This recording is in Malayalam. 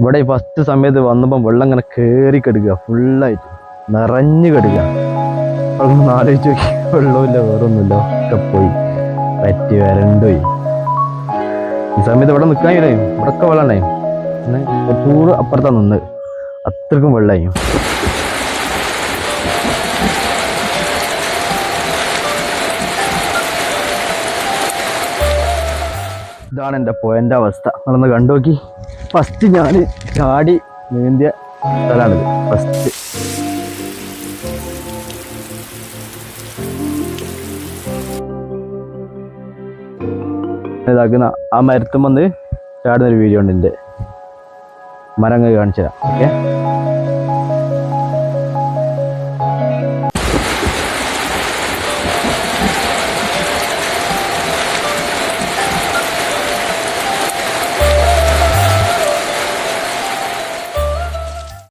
ഇവിടെ ഫസ്റ്റ് സമയത്ത് വന്നപ്പം വെള്ളം ഇങ്ങനെ കേറി കെടുക്കുക. ഫുള്ളായിട്ട് നിറഞ്ഞു കെടുക്കുക. അതൊന്നും ആലോചിച്ച് നോക്കി. വെള്ളമില്ല വേറൊന്നുമില്ല. ഒക്കെ പോയി. പറ്റി വരണ്ടുപോയി ഈ സമയത്ത് ഇവിടെ നിൽക്കാൻ കഴിയും ഇവിടെ ഒക്കെ വെള്ളം ഉണ്ടായി അപ്പുറത്താണ് നിന്ന്. അത്രക്കും വെള്ളമായി. ഇതാണ് എന്റെ പോയന്റെ അവസ്ഥ. നിങ്ങളൊന്ന് കണ്ടു നോക്കി ഫസ്റ്റ് ഞാൻ ചാടി നീന്തിയ സ്ഥലമാണിത് ഫസ്റ്റ് ഇതാക്കുന്ന ആ മരത്തും വന്ന് ചാടുന്ന ഒരു വീഡിയോ ഉണ്ട് എന്റെ മരങ്ങൾ കാണിച്ചു തരാം ഓക്കെ